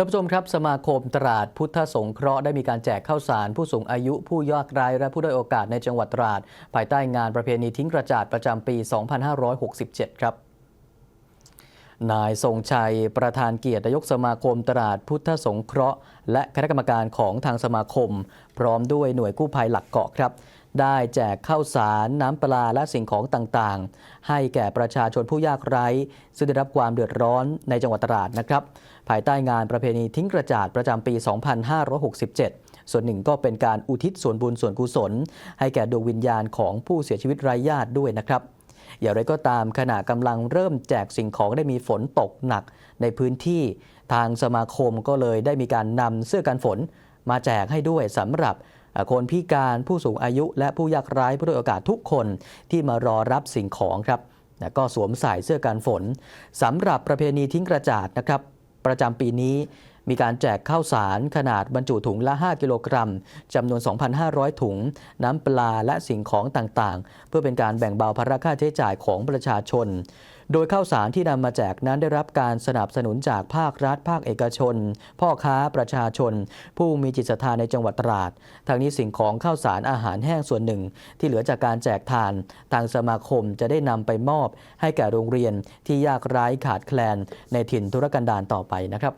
ท่านผู้ชมครับสมาคมตราดพุทธสงเคราะห์ได้มีการแจกข้าวสารผู้สูงอายุผู้ยากไร้และผู้ด้อยโอกาสในจังหวัดตราด ภายใต้งานประเพณีทิ้งกระจาดประจำปี 2567 ครับนายทรงชัยประธานเกียรตินายกสมาคมตราดพุทธสงเคราะห์ และคณะกรรมการของทางสมาคม พร้อมด้วยหน่วยกู้ภัยหลักเกาะครับ ได้แจกข้าวสารน้ำปลาและสิ่งของต่างๆ ให้แก่ประชาชนผู้ยากไร้ ซึ่งได้รับความเดือดร้อนในจังหวัดตราดนะครับ ภายใต้งานประเพณีทิ้งกระจาดประจำปี 2567 ส่วนหนึ่งก็เป็นการอุทิศส่วนบุญส่วนกุศล ให้แก่ดวงวิญญาณของผู้เสียชีวิตไร้ญาติด้วยนะครับอย่างไรก็ตามขณะกำลังเริ่มแจกสิ่งของได้มีฝนตกหนักในพื้นที่ทางสมาคมก็เลยได้มีการนำเสื้อกันฝนมาแจกให้ด้วยสำหรับ คนพิการผู้สูงอายุ และผู้ยากไร้ผู้ด้อยโอกาสทุกคนที่มารอรับสิ่งของครับก็สวมใส่เสื้อกันฝนสำหรับประเพณีทิ้งกระจาดนะครับ ประจำปีนี้มีการแจกข้าวสารขนาดบรรจุถุงละ 5 กิโลกรัมจำนวน 2,500 ถุง น้ำปลาและสิ่งของต่างๆ เพื่อเป็นการแบ่งเบาภาระค่าใช้จ่ายของประชาชน โดยข้าวสารที่นำมาแจกนั้นได้รับการสนับสนุนจากภาครัฐ ภาคเอกชน พ่อค้าประชาชน ผู้มีจิตศรัทธาในจังหวัดตราดทางนี้สิ่งของข้าวสารอาหารแห้งส่วนหนึ่ง ที่เหลือจากการแจกทาน ทางสมาคมจะได้นำไปมอบ ให้แก่โรงเรียนที่ยากไร้ขาดแคลนในถิ่นธุรกันดารต่อไปนะครับ